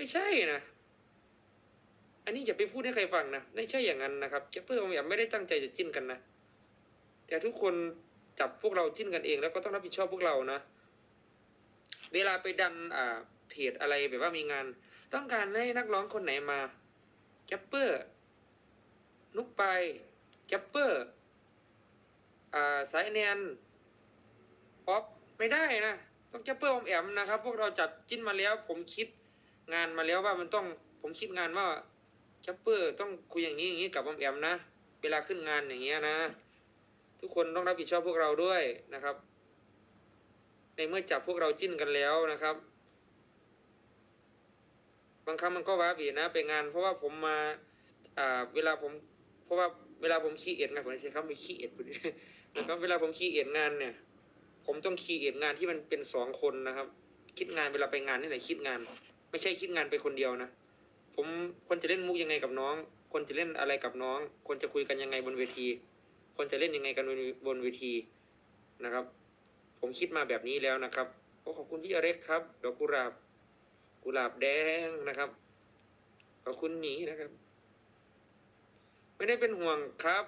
ไม่ใช่นะ อันนี้อย่าไปพูดให้ใครฟังนะ ไม่ใช่อย่างนั้นนะครับแจ็ปเปอร์อมแอมไม่ได้ตั้งใจจะจิ้นกันนะ แต่ทุกคนจับพวกเราจิ้นกันเอง แล้วก็ต้องรับผิดชอบพวกเรานะ เวลาไปดันอ่าเพจอะไรแบบว่ามีงาน ต้องการให้นักร้องคนไหนมาแจ็ปเปอร์นุกไปแจ็ปเปอร์อ่าสายแนนป๊อปไม่ได้นะ ต้องแจ็ปเปอร์อมแอมนะครับ พวกเราจัดจิ้นมาแล้ว ผมคิด งานมาแล้วว่ามันต้องผมคิดงานว่าแจ็ปเปอร์ต้องคุยอย่างนี้อย่างนี้กับอมแอมนะ เวลาขึ้นงานอย่างเงี้ยนะ ทุกคนต้องรับผิดชอบพวกเราด้วยนะครับ ในเมื่อจับพวกเราจิ้นกันแล้วนะครับ บางครั้งมันก็ว้าบีนะไปงาน เพราะว่าผมมาอ่าเวลาผมเพราะว่าเวลาผมคีเอ็ดงานผมใช้คำว่าคีเอ็ดนะครับเวลาผมคีเอ็ดงานเนี่ย ผมต้องคีเอ็ดงานที่มันเป็นสองคนนะครับ คิดงานเวลาไปงานนี่แหละคิดงาน ไม่ใช่คิดงานไปคนเดียวนะ ผมคนจะเล่นมุกยังไงกับน้อง คนจะเล่นอะไรกับน้อง คนจะคุยกันยังไงบนเวที คนจะเล่นยังไงกันบนบนเวทีนะครับ ผมคิดมาแบบนี้แล้วนะครับโอ้ขอบคุณพี่อเล็กครับดอกกุหลาบ กุหลาบแดงนะครับ ขอบคุณหมีนะครับ ไม่ได้เป็นห่วงครับ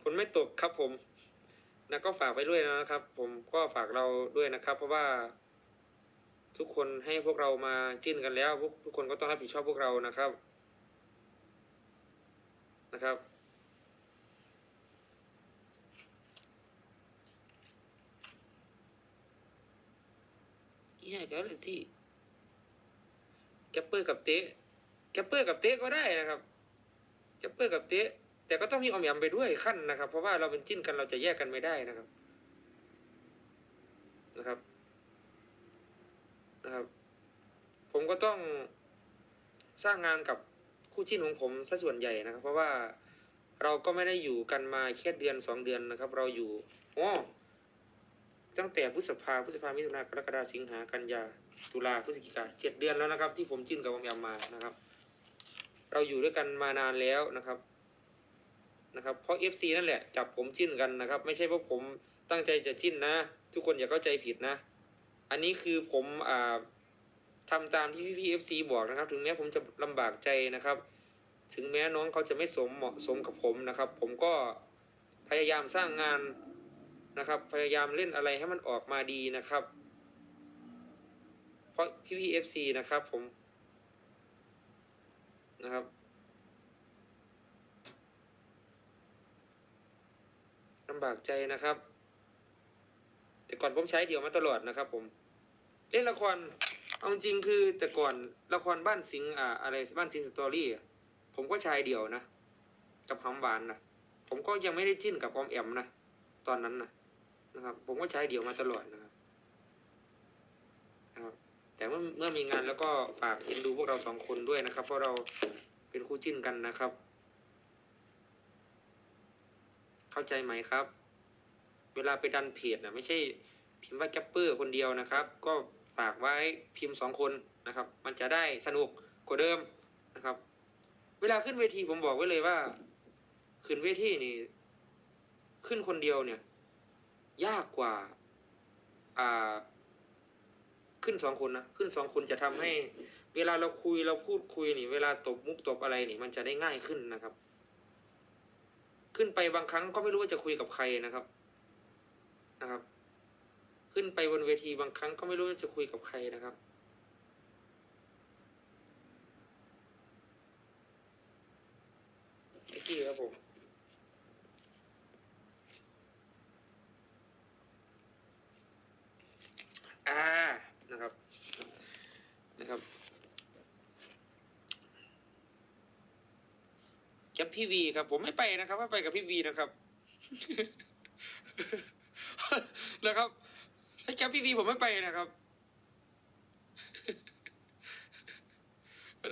ฝนไม่ตกครับผม นะก็ฝากไว้ด้วยนะครับ ผมก็ฝากเราด้วยนะครับ เพราะว่า ทุกคนให้พวกเรามาจิ้นกันแล้วพวกทุกคนก็ต้องรับผิดชอบพวกเรานะครับนะครับที่ใหญ่ก็เลยที่แกปเปอร์กับเตะแกปเปอร์กับเตะก็ได้นะครับแกปเปอร์กับเตะ แต่ก็ต้องมีอมยำไปด้วยขั้นนะครับ เพราะว่าเราเป็นจิ้นกันเราจะแยกกันไม่ได้นะครับ นะครับ นะครับ ผมก็ต้องสร้างงานกับคู่จิ้นของผมซะส่วนใหญ่นะครับ เพราะว่าเราก็ไม่ได้อยู่กันมาแค่เดือนสองเดือนนะครับ เราอยู่อ๋อตั้งแต่พฤษภาพฤษภามิถุนากรกฎาสิงหากันยาตุลาพฤศจิกาเจ็ดเดือนแล้วนะครับ ที่ผมจิ้นกับอมยำมานะครับ เราอยู่ด้วยกันมานานแล้วนะครับ นะครับ เพราะเอฟซีนั่นแหละจับผมจิ้นกันนะครับ ไม่ใช่เพราะผมตั้งใจจะจิ้นนะ ทุกคนอย่าเข้าใจผิดนะ อันนี้คือผมอ่าทำตามที่พี่ๆเอฟซีบอกนะครับ ถึงแม้ผมจะลำบากใจนะครับ ถึงแม้น้องเขาจะไม่สมเหมาะสมกับผมนะครับ ผมก็พยายามสร้างงานนะครับ พยายามเล่นอะไรให้มันออกมาดีนะครับ เพราะพี่พีเอฟซีนะครับผมนะครับ ลำบากใจนะครับ แต่ก่อนผมใช้เดี่ยวมาตลอดนะครับ ผมเล่นละครเอาจริงคือแต่ก่อนละครบ้านสิงอ่าอะไรบ้านสิงสตอรี่ผมก็ชายเดี่ยวนะกับหอมหวานนะผมก็ยังไม่ได้จิ้นกับออมแอมนะตอนนั้นนะนะครับ ผมก็ใช้เดี่ยวมาตลอดนะครับนะครับ แต่เมื่อเมื่อมีงานแล้วก็ฝากเอ็นดูพวกเราสองคนด้วยนะครับ เพราะเราเป็นคู่จิ้นกันนะครับ เข้าใจไหมครับ เวลาไปดันเพจนะไม่ใช่พิมพ์ว่าแกปเปอร์คนเดียวนะครับ ก็ฝากไว้พิมพ์สองคนนะครับ มันจะได้สนุกกว่าเดิมนะครับ เวลาขึ้นเวทีผมบอกไว้เลยว่า ขึ้นเวทีนี่ ขึ้นคนเดียวเนี่ย ยากกว่า อ่า ขึ้นสองคนนะขึ้นสองคนจะทำให้ เวลาเราคุยเราพูดคุยนี่ เวลาตบมุกตบอะไรนี่ มันจะได้ง่ายขึ้นนะครับ ขึ้นไปบางครั้งก็ไม่รู้ว่าจะคุยกับใครนะครับนะครับ ขึ้นไปบนเวทีบางครั้งก็ไม่รู้ว่าจะคุยกับใครนะครับไอ้กี้ครับผมอ่านะครับนะครับ กับพี่วีครับ ผมไม่ไปนะครับไม่ไปกับพี่วีนะครับนะครับถ้าแกบพี่วีผมไม่ไปนะครับ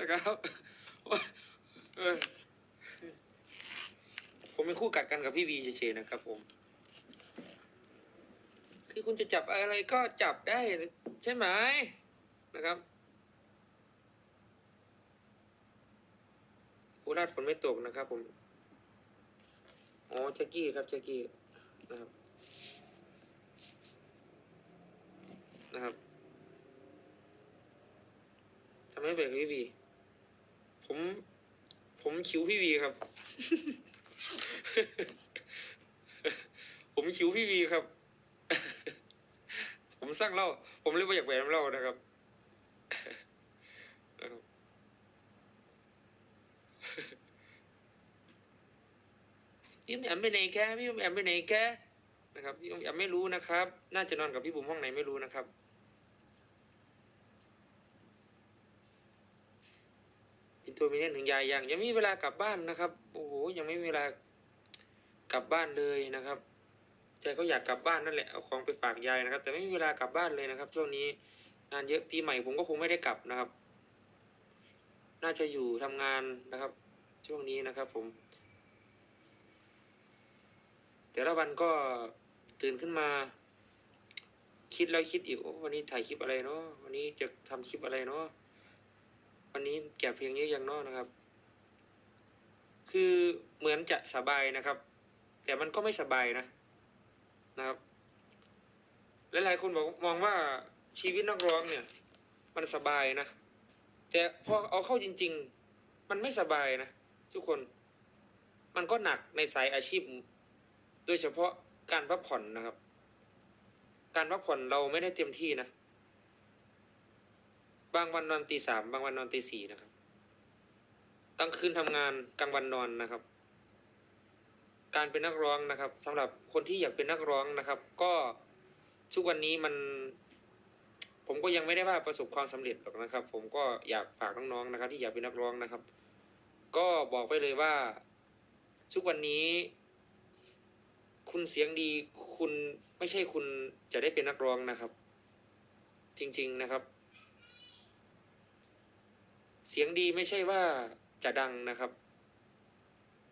นะครับผมเป็นคู่กัดกันกับพี่วีเฉยๆนะครับ ผม คือคุณจะจับอะไรก็จับได้ใช่ไหมนะครับ อุราชฝนไม่ตกนะครับ ผมอ๋อแจ็กกี้ครับแจ็กกี้นะครับนะครับทำให้เบรกพี่บีผม ผมคิวพี่บีครับ ผมคิวพี่บีครับ ผมสร้างเล่า ผมเลยไม่อยากแหวนเล่านะครับ พี่แอมไปไหนแกพี่แอมไปไหนแกนะครับพี่แอมไม่รู้นะครับ น่าจะนอนกับพี่บุ๋มห้องไหนไม่รู้นะครับอินโทรมิเนนถึงยายยังยังไม่มีเวลากลับบ้านนะครับโอ้โหยังไม่มีเวลากลับบ้านเลยนะครับใจก็อยากกลับบ้านนั่นแหละเอาของไปฝากยายนะครับ แต่ไม่มีเวลากลับบ้านเลยนะครับ ช่วงนี้งานเยอะปีใหม่ผมก็คงไม่ได้กลับนะครับ น่าจะอยู่ทำงานนะครับ ช่วงนี้นะครับผม แต่ละวันก็ตื่นขึ้นมา คิดแล้วคิดอีกโอ้วันนี้ถ่ายคลิปอะไรเนาะวันนี้จะทำคลิปอะไรเนาะวันนี้แกะเพลงเยอะยังเนาะนะครับ คือเหมือนจะสบายนะครับ แต่มันก็ไม่สบายนะนะครับหลายๆคนบอกมองว่าชีวิตนักร้องเนี่ย มันสบายนะ แต่พอเอาเข้าจริง ๆ มันไม่สบายนะทุกคน มันก็หนักในสายอาชีพ โดยเฉพาะการพักผ่อนนะครับ การพักผ่อนเราไม่ได้เต็มที่นะ บางวันนอนตีสามบางวันนอนตีสี่นะครับกลางคืนทำงานกลางวันนอนนะครับ การเป็นนักร้องนะครับสำหรับคนที่อยากเป็นนักร้องนะครับ ก็ทุกวันนี้มัน ผมก็ยังไม่ได้ว่าประสบความสำเร็จหรอกนะครับ ผมก็อยากฝากน้องๆนะครับ ที่อยากเป็นนักร้องนะครับ ก็บอกไปเลยว่าทุกวันนี้ คุณเสียงดีคุณไม่ใช่คุณจะได้เป็นนักร้องนะครับ จริงๆนะครับ เสียงดีไม่ใช่ว่าจะดังนะครับ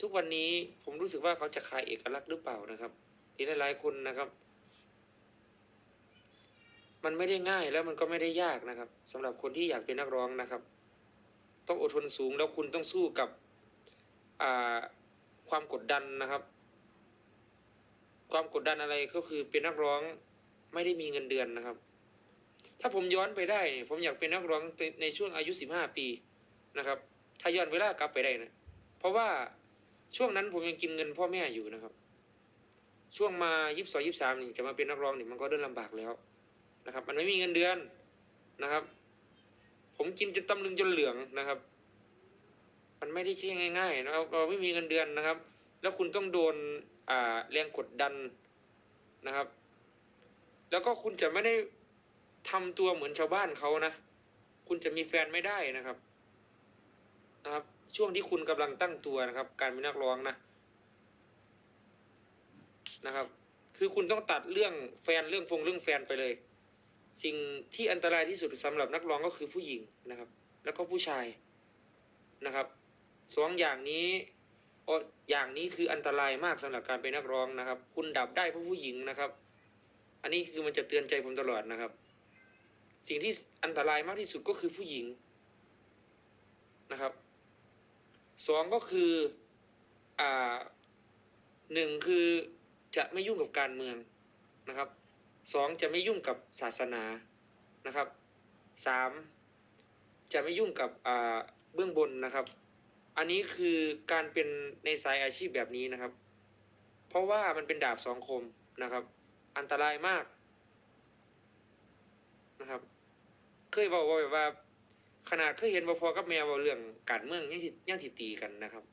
ทุกวันนี้ผมรู้สึกว่าเขาจะขายเอกลักษณ์หรือเปล่านะครับที่หลายๆคนนะครับ มันไม่ได้ง่ายแล้วมันก็ไม่ได้ยากนะครับสำหรับคนที่อยากเป็นนักร้องนะครับ ต้องอดทนสูงแล้วคุณต้องสู้กับความกดดันนะครับ ความกดดันอะไรก็คือเป็นนักร้องไม่ได้มีเงินเดือนนะครับ ถ้าผมย้อนไปได้ ผมอยากเป็นนักร้องในช่วงอายุสิบห้าปีนะครับ ถ้าย้อนเวลากลับไปได้นะเพราะว่าช่วงนั้นผมยังกินเงินพ่อแม่อยู่นะครับ ช่วงมายี่สิบสองยี่สิบสามนี่จะมาเป็นนักร้องนี่มันก็เดินลำบากแล้วนะครับ มันไม่มีเงินเดือนนะครับ ผมกินจนตำลึงจนเหลืองนะครับ มันไม่ได้ใช่ง่ายๆนะครับเราไม่มีเงินเดือนนะครับ แล้วคุณต้องโดน อ่าแรงกดดันนะครับ แล้วก็คุณจะไม่ได้ทำตัวเหมือนชาวบ้านเขานะ คุณจะมีแฟนไม่ได้นะครับ นะครับ ช่วงที่คุณกำลังตั้งตัวนะครับ การเป็นนักร้องนะนะครับ คือคุณต้องตัดเรื่องแฟนเรื่องฟงเรื่องแฟนไปเลย สิ่งที่อันตรายที่สุดสำหรับนักร้องก็คือผู้หญิงนะครับ แล้วก็ผู้ชายนะครับสองอย่างนี้ อ๋ออย่างนี้คืออันตรายมากสำหรับการเป็นนักร้องนะครับ คุณดับได้เพราะผู้หญิงนะครับ อันนี้คือมันจะเตือนใจผมตลอดนะครับ สิ่งที่อันตรายมากที่สุดก็คือผู้หญิงนะครับสองก็คืออ่าหนึ่งคือจะไม่ยุ่งกับการเมืองนะครับสองจะไม่ยุ่งกับศาสนานะครับสามจะไม่ยุ่งกับอ่าเบื้องบนนะครับ อันนี้คือการเป็นในสายอาชีพแบบนี้นะครับ เพราะว่ามันเป็นดาบสองคมนะครับ อันตรายมากนะครับ เคยบอกว่าแบบว่า ขนาดเคยเห็นวพอกับแมวว่าเรื่องการเมืองยังสิยังสิตีกันนะครับ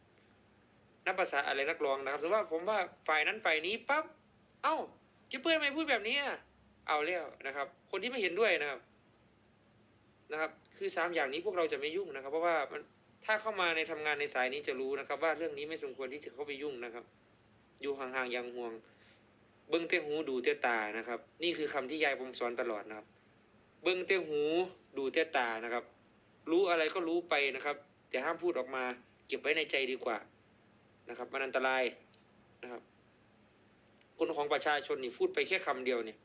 นับภาษาอะไรนักร้องนะครับสมมติว่าผมว่าฝ่ายนั้นฝ่ายนี้ปั๊บ เอ้าจะเพื่อนไม่พูดแบบนี้อะเอาแล้วนะครับ คนที่ไม่เห็นด้วยนะครับนะครับ คือสามอย่างนี้พวกเราจะไม่ยุ่งนะครับ เพราะว่ามัน ถ้าเข้ามาในทำงานในสายนี้จะรู้นะครับ ว่าเรื่องนี้ไม่สมควรที่จะเข้าไปยุ่งนะครับ อยู่ห่างๆอย่างห่วง เบิ้งเต้หูดูเต้ตานะครับ นี่คือคำที่ยายผมสอนตลอดนะครับ เบิ้งเต้หูดูเต้ตานะครับ รู้อะไรก็รู้ไปนะครับแต่ห้ามพูดออกมา เก็บไว้ในใจดีกว่านะครับ มันอันตรายนะครับคนของประชาชนนี่พูดไปแค่คำเดียวเนี่ย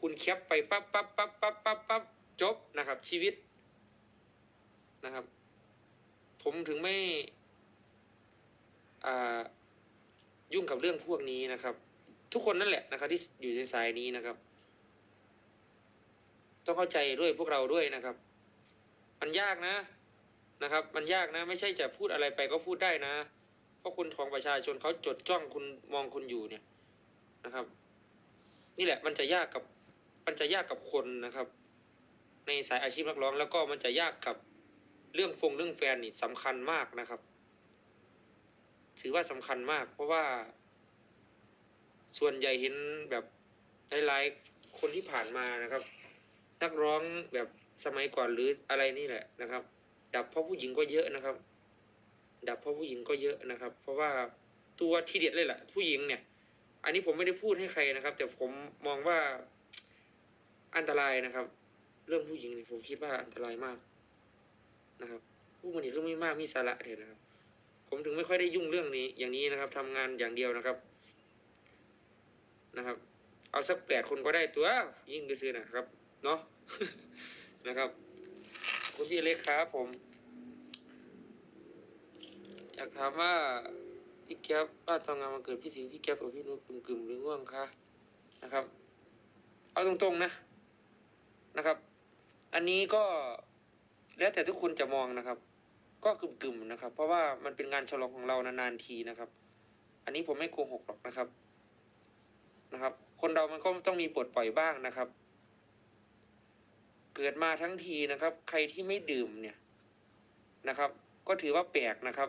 คุณแคปไปปั๊บปั๊บปั๊บปั๊บปั๊บปั๊บจบนะครับ ชีวิตนะครับ ผมถึงไม่ยุ่งกับเรื่องพวกนี้นะครับ ทุกคนนั่นแหละนะครับ ที่อยู่ในสายนี้นะครับ ต้องเข้าใจด้วยพวกเราด้วยนะครับ มันยากนะนะครับ มันยากนะ ไม่ใช่จะพูดอะไรไปก็พูดได้นะ เพราะคนของประชาชนเขาจดจ้องคุณมองคุณอยู่เนี่ยนะครับ นี่แหละมันจะยากกับมันจะยากกับคนนะครับ ในสายอาชีพนักร้องแล้วก็มันจะยากกับ เรื่องฟงเรื่องแฟนนี่สำคัญมากนะครับ ถือว่าสำคัญมาก เพราะว่า ส่วนใหญ่เห็นแบบหลายๆคนที่ผ่านมานะครับ นักร้องแบบสมัยก่อนหรืออะไรนี่แหละนะครับ ดับเพราะผู้หญิงก็เยอะนะครับ ดับเพราะผู้หญิงก็เยอะนะครับ เพราะว่าตัวที่เด็ดเลยแหละผู้หญิงเนี่ย อันนี้ผมไม่ได้พูดให้ใครนะครับ แต่ผมมองว่าอันตรายนะครับ เรื่องผู้หญิงเนี่ยผมคิดว่าอันตรายมาก นะครับผู้มันนี่ก็ไม่มากมีสาระเลยนะครับ ผมถึงไม่ค่อยได้ยุ่งเรื่องนี้ อย่างนี้นะครับทำงานอย่างเดียวนะครับ นะครับ เอาสักแปดคนก็ได้ตัว ยิ่งไปซื้อนะครับ เนาะนะครับ คุณพี่เล็กครับผม อยากถามว่าพี่แก๊ปบ้านทองงานมาเกิดพี่สิงห์พี่แก๊ปกับพี่นุชกึ่มกึ่มๆหรือง่วงคะนะครับ เอาตรงๆนะนะครับ อันนี้ก็ แล้วแต่ทุกคนจะมองนะครับ ก็กึ่มๆนะครับ เพราะว่ามันเป็นงานฉลองของเรานานๆทีนะครับ อันนี้ผมไม่โกหกหรอกนะครับนะครับ คนเรามันก็ต้องมีปลดปล่อยบ้างนะครับ เกิดมาทั้งทีนะครับ ใครที่ไม่ดื่มเนี่ยนะครับ ก็ถือว่าแปลกนะครับ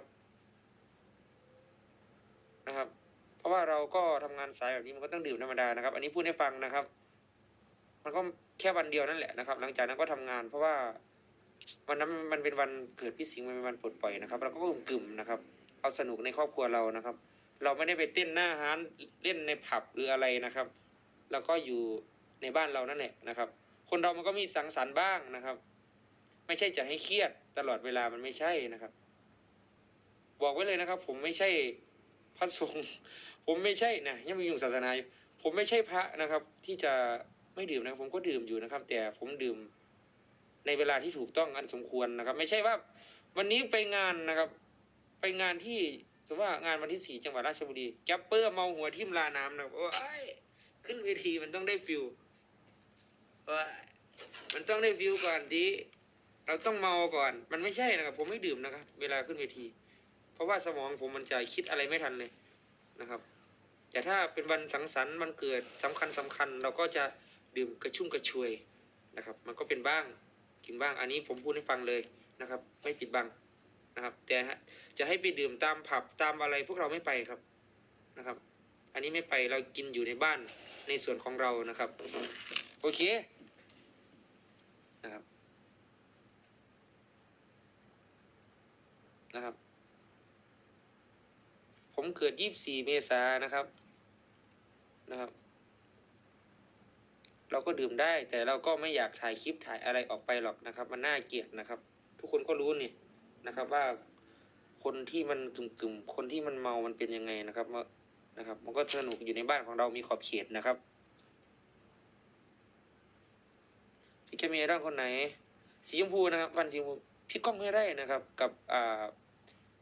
นะครับ เพราะว่าเราก็ทำงานสายแบบนี้มันก็ต้องดื่มธรรมดานะครับ อันนี้พูดให้ฟังนะครับ มันก็แค่วันเดียวนั่นแหละนะครับ หลังจากนั้นก็ทำงานเพราะว่า วันนั้นมันเป็นวันเกิดพี่สิงห์มันเป็นวันปลดปล่อยนะครับเราก็กึ่มๆนะครับ เอาสนุกในครอบครัวเรานะครับ เราไม่ได้ไปเต้นหน้าฮานเล่นในผับหรืออะไรนะครับเราก็อยู่ในบ้านเรานั่นแหละนะครับ คนเรามันก็มีสังสรรค์บ้างนะครับ ไม่ใช่จะให้เครียดตลอดเวลามันไม่ใช่นะครับ บอกไว้เลยนะครับ ผมไม่ใช่พระสงฆ์ผมไม่ใช่นะยังมีอยู่ศาสนาอยู่ผมไม่ใช่พระนะครับ ที่จะไม่ดื่มนะผมก็ดื่มอยู่นะครับ แต่ผมดื่ม ในเวลาที่ถูกต้องอันสมควรนะครับ ไม่ใช่ว่า วันนี้ไปงานนะครับ ไปงานที่สมมติว่างานวันที่สี่จังหวัดราชบุรีแก๊ปเปอร์เมาหัวทิ่มลาน้ำนะครับโอ้ยขึ้นเวทีมันต้องได้ฟิลมันต้องได้ฟิลก่อนดีเราต้องเมาก่อน มันไม่ใช่นะครับ ผมไม่ดื่มนะครับ เวลาขึ้นเวที เพราะว่าสมองผมมันจะคิดอะไรไม่ทันเลยนะครับ แต่ถ้าเป็นวันสังสรรค์วันเกิดสำคัญสำคัญ เราก็จะดื่มกระชุ่มกระชวยนะครับ มันก็เป็นบ้าง กินบ้าง อันนี้ผมพูดให้ฟังเลยนะครับ ไม่ปิดบังนะครับ แต่จะให้ไปดื่มตามผับตามอะไรพวกเราไม่ไปครับนะครับ อันนี้ไม่ไปเรากินอยู่ในบ้านในส่วนของเรานะครับ โอเคนะครับนะครับ ผมเกิด 24 เมษายนนะครับนะครับ เราก็ดื่มได้ แต่เราก็ไม่อยากถ่ายคลิปถ่ายอะไรออกไปหรอกนะครับ มันน่าเกลียดนะครับ ทุกคนก็รู้นี่นะครับว่าคนที่มันกึ่มกึ่มๆคนที่มันเมามันเป็นยังไงนะครับว่านะครับ มันก็สนุกอยู่ในบ้านของเรามีขอบเขตนะครับพี่แกมีร่างคนไหน สีชมพูนะครับ วันสีชมพูพี่ก้องไม่ได้นะครับ กับอ่า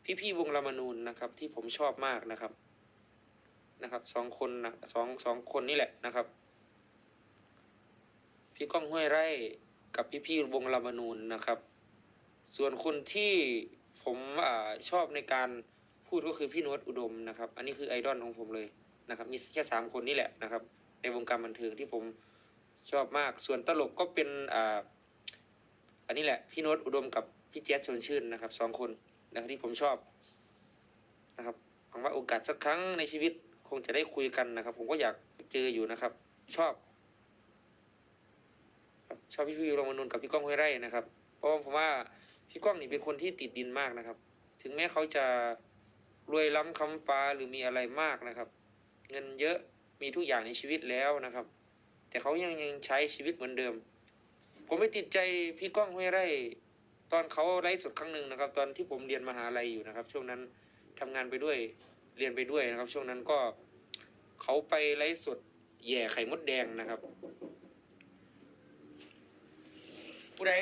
พี่พี่ๆวงรามานูนนะครับ ที่ผมชอบมากนะครับนะครับสองคนนะสองสองคนนี่แหละนะครับ พี่ก้องห้วยไร่กับพี่พี่วงรามานูนนะครับ ส่วนคนที่ผมอชอบในการพูดก็คือพี่นวดอุดมนะครับ อันนี้คือไอดอลของผมเลยนะครับ มีแค่สามคนนี่แหละนะครับ ในวงการบันเทิงที่ผมชอบมาก ส่วนตลกก็เป็นอ่าอันนี้แหละพี่นวดอุดมกับพี่แจ๊สชวนชื่นนะครับสองคนนะครับที่ผมชอบนะครับหวังว่าโอกาสสักครั้งในชีวิตคงจะได้คุยกันนะครับ ผมก็อยากเจออยู่นะครับ ชอบ ชอบพี่พี่ลงมนุนกับพี่ก้องห้วยไร่นะครับ เพราะผมว่าพี่ก้องนี่เป็นคนที่ติดดินมากนะครับ ถึงแม้เขาจะรวยล้ำคำฟ้าหรือมีอะไรมากนะครับ เงินเยอะมีทุกอย่างในชีวิตแล้วนะครับ แต่เขายังยังใช้ชีวิตเหมือนเดิม ผมไม่ติดใจพี่ก้องห้วยไร่ ตอนเขาไลฟ์สดครั้งหนึ่งนะครับ ตอนที่ผมเรียนมหาลัยอยู่นะครับ ช่วงนั้นทำงานไปด้วยเรียนไปด้วยนะครับ ช่วงนั้นก็เขาไปไลฟ์สดแย่ไข่มดแดงนะครับ ผู้ใด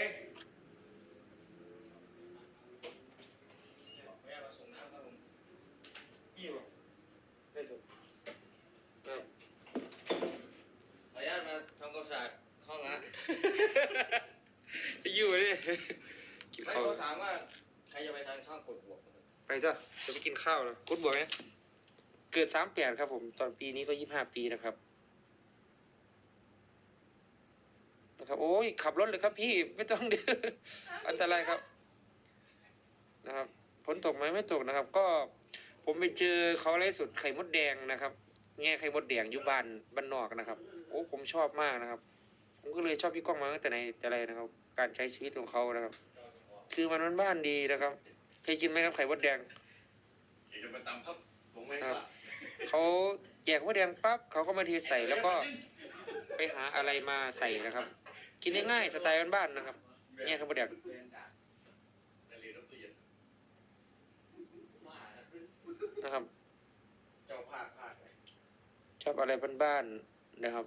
พี่บอกไลฟ์สดครับขออนุญาตมาทำความสะอาดห้องนะอยู่เลยเขาเขาถามว่าใครจะไปทานข้าวกดบวกไปจ้ะจะไปกินข้าวแล้วกุดบวกไหมเกิดสามแปดครับผม ตอนปีนี้ก็ยี่ห้าปีนะครับ นะครับ โอ้ยขับรถเลยครับพี่ไม่ต้องเดืออันตรายครับนะครับฝนตกไหมไม่ตกนะครับ ก็ผมไปเจอเขาไล่สุดไข่มดแดงนะครับ แง่ไข่มดแดงอยู่บ้านบ้านนอกนะครับ โอ้ผมชอบมากนะครับ ผมก็เลยชอบพี่ก้องมาตั้งแต่ในแต่ไรนะครับ การใช้ชีวิตของเขานะครับ คือมันบ้านๆดีนะครับเคยกินไหมครับไข่มดแดงเดี๋ยวจะมาตำครับผมไม่คทรับราบเขาแจกมดแดงปั๊บเขาก็มาเทใส่แล้วก็ไปหาอะไรมาใส่นะครับ กินง่ายๆสไตล์บ้านๆนะครับเนี่ยไข่มดแดงจะเรียนรับเย็นนะครับชอบอะไรบ้านๆนะครับ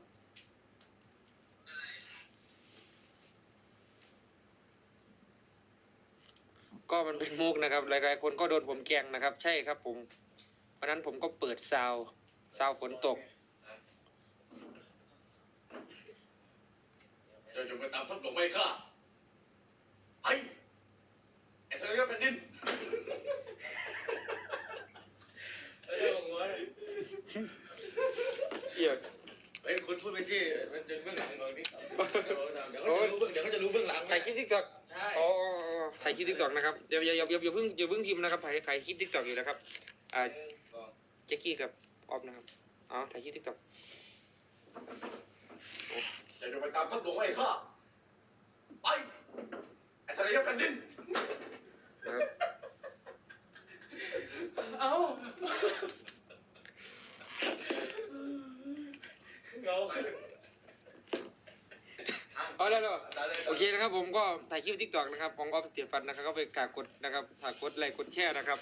ก็มันเป็นมุกนะครับหลายๆคนก็โดนผมแกงนะครับ ใช่ครับผมวันนั้นผมก็เปิดซาวซาวฝนตก เจ้าจะมาตำทับหลวงไม่ข้าไอ้ไอ้ทะเลแผ่นดินเออหัวเอียเฮ้ยคุณพูดไปสิมันจะเบื้องหลังตรงนี้เดี๋ยวเขาจะรู้เบื้องเดี๋ยวเขาจะรู้เบื้องหลังถ่ายคลิปทิกตอกใช่อ๋อถ่ายคลิปทิกตอกนะครับอย่าอย่าอย่าอย่าอย่าเพิ่งอย่าเพิ่งพิมพ์นะครับถ่ายถ่ายคลิปทิกตอกอยู่นะครับอ่าแจ็คกี้กับออฟนะครับอ๋อถ่ายคลิปทิกตอกเจ้าจะไปตามทับหลวงไม่ข้าไปไอ้ทะเลแผ่นดินนะครับเอาเงาเอาแล้วเหรอโอเคนะครับผมก็ถ่ายคลิปทิกตอกนะครับของออฟสเตียฟันนะครับก็ไปกากดนะครับฝากกดไลค์กดแชร์นะครับ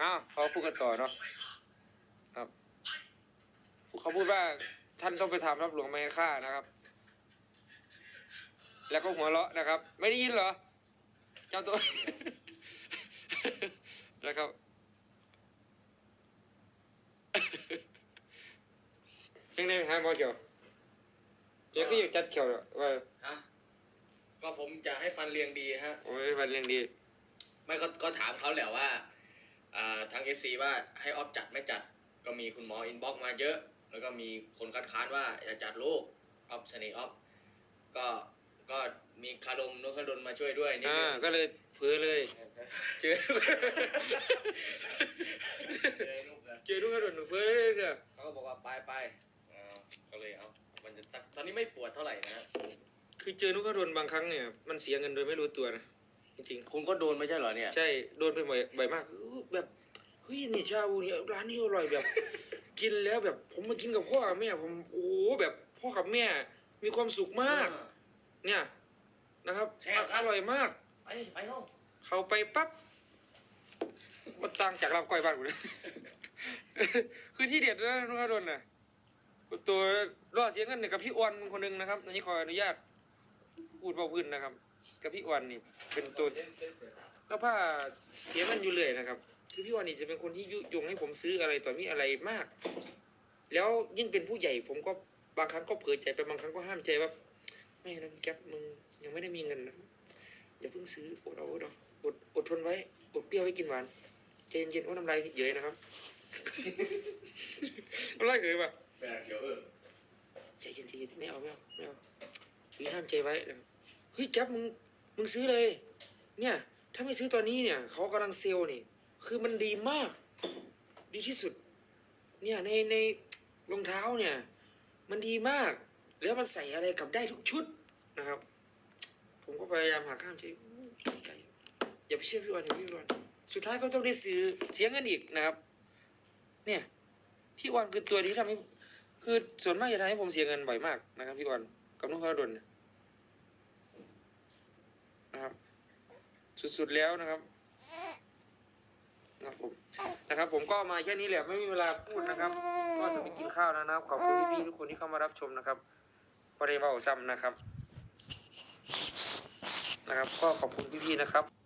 อ้าวเขาพูดกันต่อเนาะครับเขาพูดว่าท่านต้องไปถามรับหลวงไม่ให้ฆ่านะครับ แล้วก็หัวเราะนะครับ ไม่ได้ยินเหรอเจ้าตัว นะครับ ยังไงฮะบอเขียวเจ๊ก็อยากจัดเขียวอะว่าฮะก็ผมจะให้ฟันเรียงดีฮะ โอ้ยมันเรื่องดี ไม่ก็ก็ถามเขาแหละว่าอ่าทาง FC ว่าให้ออฟจัดไม่จัดก็มีคุณหมออินบ็อกมาเยอะ แล้วก็มีคนคัดค้านว่าอย่าจัดลูกออฟเสน่ห์ออฟก็ ก็มีคารมนุคดลมาช่วยด้วยนิดอ่านึงก็เลยเผือเลยเจอเจอนุกอะเจอลูกกระโดดเผือเลยเด้อเขาก็บอกว่าไปไปอ่าก็เลยเอามันจะสักตอนนี้ไม่ปวดเท่าไหร่นะฮะคือเจอลูกกระโดดบางครั้งเนี่ยมันเสียเงินโดยไม่รู้ตัวนะจริงคุณก็โดนไม่ใช่เหรอเนี่ย ๆใช่โดนไปบ่อยบ่อยมากอู้แบบเฮ้ยนี่ชาบูเนี่ยร้านนี้อร่อยแบบ กินแล้วแบบผมมากินกับพ่อกับแม่ผมโอ้โหแบบพ่อกับแม่มีความสุขมาก เนี่ยนะครับ อร่อยมาก ไปไปห้องเข้าไปปั๊บมันต่างจากลาบก้อยบ้านกูเลย คือที่เด็ดนะนุ่งกระโดนน่ะตัวรอดเสียเงินเนี่ยกับพี่อ้วนคนหนึ่งนะครับอันนี้ขออนุญาตพูดเบาพื้นนะครับ กับพี่อ้วนนี่เป็นตัว แล้วผ้าเสียเงินอยู่เลยนะครับ คือพี่อ้วนนี่จะเป็นคนที่ยุยงให้ผมซื้ออะไรต่อมีอะไรมาก แล้วยิ่งเป็นผู้ใหญ่ผมก็บางครั้งก็เผลอใจไปบางครั้งก็ห้ามใจว่า ไม่นะแก๊ปมึงยังไม่ได้มีเงินนะอย่าเพิ่งซื้ออดเอาอดเอาอดอดทนไว้อดเปรี้ยวไว้กินหวานใจเย็นๆว่าน้ำลายเยอะนะครับน้ำลายเยอะป่ะแม่เสียวเออใจเย็นใจเย็นไม่เอาไม่เอาไม่เอาพี่ห้ามใจไว้นะครับเฮ้ยจับมึงมึงซื้อเลย เนี่ย ถ้าไม่ซื้อตอนนี้เนี่ยเขากำลังเซลล์นี่ คือมันดีมาก ดีที่สุด เนี่ยในในรองเท้าเนี่ย มันดีมาก แล้วมันใส่อะไรกลับได้ทุกชุดนะครับผมก็ พยายามหาข้ามใจอู้ใจอย่าไปเชื่อพี่วันอย่าพี่วันสุดท้ายก็ต้องได้ซื้อเสียเงินอีกนะครับ เนี่ย พี่วันคือตัวที่ทำให้คือส่วนมากจะทำให้ผมเสียเงินบ่อยมากนะครับ พี่วันกับนุ่งพระดลนนะครับ สุดๆแล้วนะครับนะครับผมนะครับผมก็มาแค่นี้แหละไม่มีเวลาพูดนะครับ ก็จะไปกินข้าวนะครับ ขอบคุณพี่ๆทุกคนที่เข้ามารับชมนะครับพอได้เบาซ้ำนะครับ นะครับ ก็ขอบคุณพี่ๆนะครับ